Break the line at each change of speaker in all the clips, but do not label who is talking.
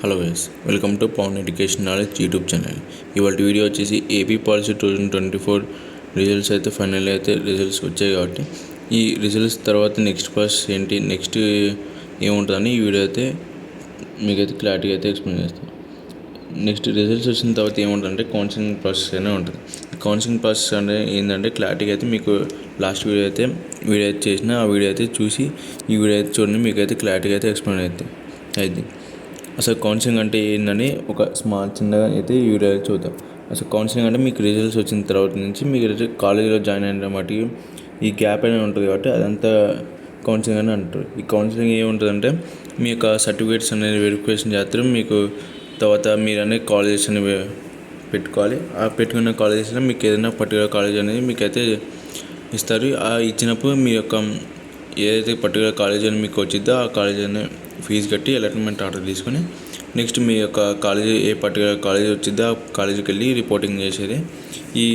Hello guys welcome to Pavan education knowledge YouTube channel ఇవాళ video వచ్చేసి AP policy two thousand twenty four results అయితే final అయితే results వచ్చాయి కాబట్టి ఈ రిజల్ట్స్ తర్వాత నెక్స్ట్ పాస్ ఏంటి నెక్స్ట్ ఏముంటుందని ఈ వీడియో అయితే మీకైతే క్లారిటీగా అయితే ఎక్స్ప్లెయిన్ చేస్తాను. నెక్స్ట్ రిజల్ట్స్ వచ్చిన తర్వాత ఏముంటుందంటే కౌన్సిలింగ్ ప్రాసెస్ అనే ఉంటుంది. కౌన్సిలింగ్ ప్రాసెస్ అంటే ఏంటంటే క్లారిటీగా అయితే మీకు లాస్ట్ వీడియో అయితే వీడియో అయితే చేసిన ఆ వీడియో అయితే చూసి ఈ వీడియో అయితే చూడండి మీకు అయితే క్లారిటీగా అయితే ఎక్స్ప్లెయిన్ అవుతుంది. అయితే అసలు కౌన్సిలింగ్ అంటే ఏంటని ఒక స్మాల్ చిన్నగా అయితే వీడియో చూద్దాం. అసలు కౌన్సిలింగ్ అంటే మీకు రిజల్ట్స్ వచ్చిన తర్వాత నుంచి మీకు కాలేజీలో జాయిన్ అయిన మటుకి ఈ గ్యాప్ అనేది ఉంటుంది కాబట్టి అదంతా కౌన్సిలింగ్ అని అంటారు. ఈ కౌన్సిలింగ్ ఏముంటుందంటే మీ యొక్క సర్టిఫికేట్స్ అనేది వెరిఫికేషన్ చేస్తారు. మీకు తర్వాత మీరు అనేది కాలేజెస్ అనేవి పెట్టుకోవాలి. ఆ పెట్టుకున్న కాలేజెస్లో మీకు ఏదైనా పర్టికులర్ కాలేజ్ అనేది మీకు అయితే ఇస్తారు. ఆ ఇచ్చినప్పుడు మీ యొక్క ఏదైతే పర్టికులర్ కాలేజ్ అని మీకు వచ్చిద్దో ఆ కాలేజ్ అనే ఫీజు కట్టి అలాట్మెంట్ ఆర్డర్ తీసుకొని నెక్స్ట్ మీ యొక్క కాలేజ్ ఏ పర్టికులర్ కాలేజ్ వచ్చిద్దో ఆ కాలేజీకి వెళ్ళి రిపోర్టింగ్ చేసేది. ఈ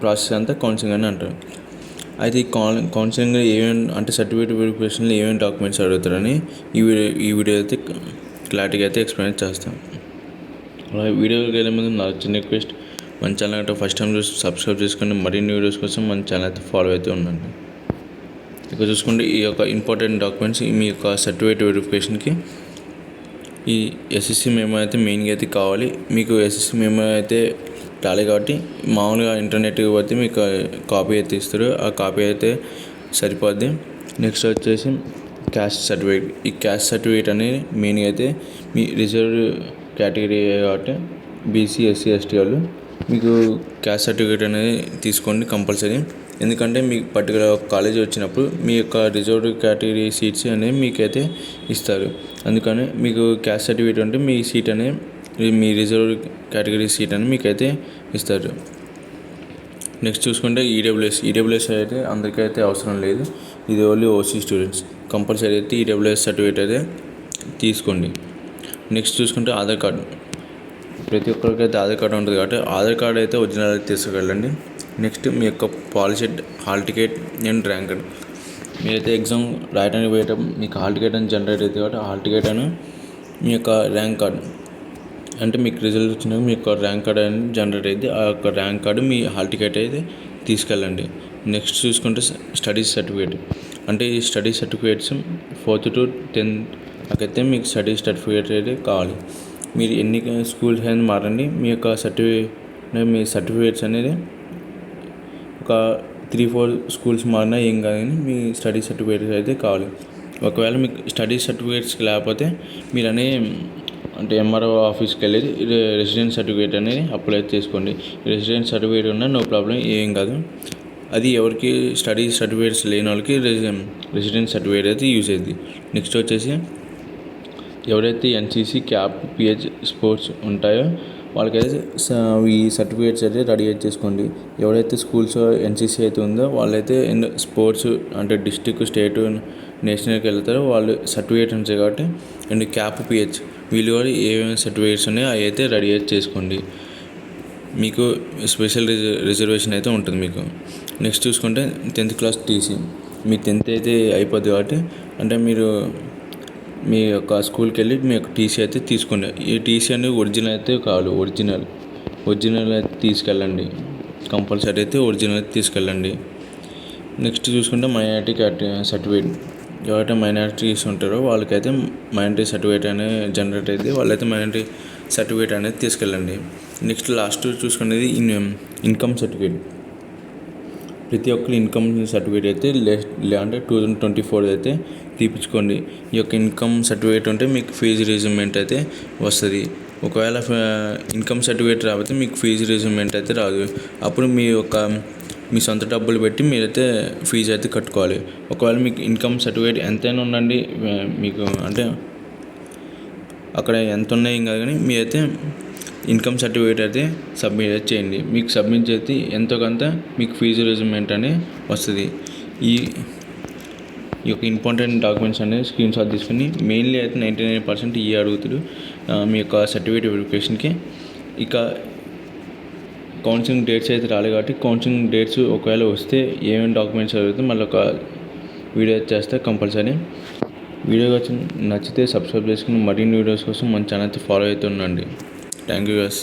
ప్రాసెస్ అంతా కౌన్సిలింగ్ అని అంటారు. అయితే ఈ కౌన్ కౌన్సిలింగ్ ఏమేమి అంటే సర్టిఫికేట్ వెరిఫికేషన్లో ఏమేమి డాక్యుమెంట్స్ అడుగుతారని ఈ వీడియో ఈ వీడియో అయితే క్లారిటీగా అయితే ఎక్స్ప్లెయిన్ చేస్తాం. అలాగే వీడియోకి వెళ్ళే ముందు నా చిన్న రిక్వెస్ట్ మన ఛానల్ అంటే ఫస్ట్ టైం చూసి సబ్స్క్రైబ్ చేసుకుని మరిన్ని వీడియోస్ కోసం మన ఛానల్ అయితే ఫాలో అయితే ఉండండి. ఇక్కడ చూసుకుంటే ఈ యొక్క ఇంపార్టెంట్ డాక్యుమెంట్స్ మీ యొక్క సర్టిఫికేట్ వెరిఫికేషన్కి ఈ ఎస్ఎస్సి మెమో అయితే మెయిన్గా అయితే కావాలి. మీకు ఎస్ఎస్సి మెమో అయితే రాలే కాబట్టి మామూలుగా ఇంటర్నెట్కి పోతే మీకు కాపీ అయితే ఇస్తారు. ఆ కాపీ అయితే సరిపోద్ది. నెక్స్ట్ వచ్చేసి క్యాస్ట్ సర్టిఫికేట్ ఈ క్యాస్ట్ సర్టిఫికేట్ అనేది మెయిన్గా అయితే మీ రిజర్వ్ కేటగిరీ కాబట్టి బీసీ ఎస్సీ ఎస్టీ వాళ్ళు మీకు క్యాస్ట్ సర్టిఫికేట్ అనేది తీసుకోండి కంపల్సరీ ఎందుకంటే మీకు పర్టికులర్ కాలేజ్ వచ్చినప్పుడు మీ యొక్క రిజర్వ్డ్ కేటగిరీ సీట్స్ అనేవి మీకైతే ఇస్తారు. అందుకని మీకు క్యాస్ట్ సర్టిఫికేట్ ఉంటే మీ సీట్ అనేది మీ రిజర్వ్ కేటగిరీ సీట్ అని మీకైతే ఇస్తారు. నెక్స్ట్ చూసుకుంటే ఈడబ్ల్యూఎస్ ఈడబ్ల్యూఎస్ అయితే అందరికైతే అవసరం లేదు. ఇది ఓన్లీ ఓసీ స్టూడెంట్స్. కంపల్సరీ అయితే ఈడబ్ల్యూఎస్ సర్టిఫికేట్ అయితే తీసుకోండి. నెక్స్ట్ చూసుకుంటే ఆధార్ కార్డు. ప్రతి ఒక్కరికి అయితే ఆధార్ కార్డు ఉంటుంది కాబట్టి ఆధార్ కార్డు అయితే ఒరిజినల్ అయితే తీసుకెళ్ళండి. నెక్స్ట్ మీ యొక్క POLYCET hall ticket and rank card మీరైతే ఎగ్జామ్ రాయడానికి పోయేటప్పుడు మీకు హాల్ టికెట్ అని జనరేట్ అవుతుంది కాబట్టి హాల్ టికెట్ అని మీ యొక్క ర్యాంక్ కార్డ్ అంటే మీకు రిజల్ట్ వచ్చినాక మీ యొక్క ర్యాంక్ కార్డ్ అనేది జనరేట్ అయితే ఆ యొక్క ర్యాంక్ కార్డు మీ హాల్ టికెట్ అయితే తీసుకెళ్ళండి. నెక్స్ట్ చూసుకుంటే స్టడీస్ సర్టిఫికేట్ అంటే ఈ study certificates fourth to tenth నాకైతే మీకు స్టడీ సర్టిఫికేట్ అయితే కావాలి. మీరు ఎన్ని స్కూల్స్ అనేది మారండి మీ యొక్క సర్టిఫికేట్ మీ సర్టిఫికేట్స్ అనేది ఒక త్రీ ఫోర్ స్కూల్స్ మారినా ఏం కాదని కానీ మీ స్టడీ సర్టిఫికేట్స్ అయితే కావాలి. ఒకవేళ మీకు స్టడీ సర్టిఫికేట్స్ లేకపోతే మీరు అనే అంటే ఎంఆర్ఓ ఆఫీస్కి వెళ్ళి రెసిడెంట్ సర్టిఫికేట్ అనేది అప్లై చేసుకోండి. రెసిడెంట్ సర్టిఫికేట్ ఉన్నా నో ప్రాబ్లం ఏం కాదు. అది ఎవరికి స్టడీ సర్టిఫికేట్స్ లేని వాళ్ళకి రెసిడెంట్ సర్టిఫికేట్ అయితే యూజ్ అయింది. నెక్స్ట్ వచ్చేసి ఎవరైతే ఎన్సీసీ క్యాప్ పిహెచ్ స్పోర్ట్స్ ఉంటాయో వాళ్ళకైతే ఈ సర్టిఫికేట్స్ అయితే రెడీ చేసుకోండి ఎవరైతే స్కూల్స్ ఎన్సీసీ అయితే ఉందో వాళ్ళైతే స్పోర్ట్స్ అంటే డిస్టిక్ స్టేట్ నేషనల్కి వెళ్తారో వాళ్ళు సర్టిఫికేట్ ఉంటాయి కాబట్టి అండ్ క్యాప్ పిహెచ్ వీళ్ళు కూడా ఏమేమి సర్టిఫికేట్స్ ఉన్నాయో అవి అయితే రెడీ చేసుకోండి. మీకు స్పెషల్ రిజర్వేషన్ అయితే ఉంటుంది మీకు. నెక్స్ట్ చూసుకుంటే టెన్త్ క్లాస్ టీసీ. మీ టెన్త్ అయితే అయిపోద్ది కాబట్టి అంటే మీరు మీ యొక్క స్కూల్కి వెళ్ళి మీ యొక్క టీసీ అయితే తీసుకోండి ఈ టీసీ అనేది ఒరిజినల్ అయితే కాదు ఒరిజినల్. ఒరిజినల్ అయితే తీసుకెళ్ళండి. కంపల్సరీ అయితే ఒరిజినల్ అయితే తీసుకెళ్ళండి. నెక్స్ట్ చూసుకుంటే మైనార్టీ సర్టిఫికేట్. ఎవరైతే మైనార్టీస్ ఉంటారో వాళ్ళకైతే మైనారిటీ సర్టిఫికేట్ అనేది జనరేట్ అయితే వాళ్ళైతే మైనార్టీ సర్టిఫికేట్ అనేది తీసుకెళ్ళండి. నెక్స్ట్ లాస్ట్ చూసుకునేది ఇన్ ఇన్కమ్ సర్టిఫికేట్. ప్రతి ఒక్కరి ఇన్కమ్ సర్టిఫికేట్ అయితే లే అంటే టూ థౌజండ్ ట్వంటీ ఫోర్ అయితే తీపించుకోండి ఈ యొక్క ఇన్కమ్ సర్టిఫికేట్ ఉంటే మీకు ఫీజు రీజన్మెంట్ అయితే వస్తుంది. ఒకవేళ ఇన్కమ్ సర్టిఫికేట్ రాకపోతే మీకు ఫీజు రీజన్మెంట్ అయితే రాదు. అప్పుడు మీ యొక్క మీ సొంత డబ్బులు పెట్టి మీరైతే ఫీజు అయితే కట్టుకోవాలి. ఒకవేళ మీకు ఇన్కమ్ సర్టిఫికేట్ ఎంతైనా ఉండండి మీకు అంటే అక్కడ ఎంత ఉన్నాయి కాదు కానీ మీరైతే ఇన్కమ్ సర్టిఫికేట్ అయితే సబ్మిట్ చేయండి. మీకు సబ్మిట్ చేస్తే ఎంతో కొంత మీకు ఫీజు రిజర్మెంట్ అనేది వస్తుంది. ఈ ఈ యొక్క ఇంపార్టెంట్ డాక్యుమెంట్స్ అనేది స్క్రీన్ షాట్ తీసుకుని మెయిన్లీ అయితే నైంటీ నైన్ పర్సెంట్ ఈ అడుగుతారు. మీ యొక్క సర్టిఫికేట్ వెరిఫికేషన్కి. ఇక కౌన్సిలింగ్ డేట్స్ అయితే రాలేదు కాబట్టి కౌన్సిలింగ్ డేట్స్ ఒకవేళ వస్తే ఏమేమి డాక్యుమెంట్స్ అడిగితే మళ్ళీ ఒక వీడియో చేస్తే కంపల్సరీ. వీడియో వచ్చి నచ్చితే సబ్స్క్రైబ్ చేసుకుని మరిన్ని వీడియోస్ కోసం మన ఛానల్ ఫాలో అవుతుండండి థ్యాంక్ యూ గస్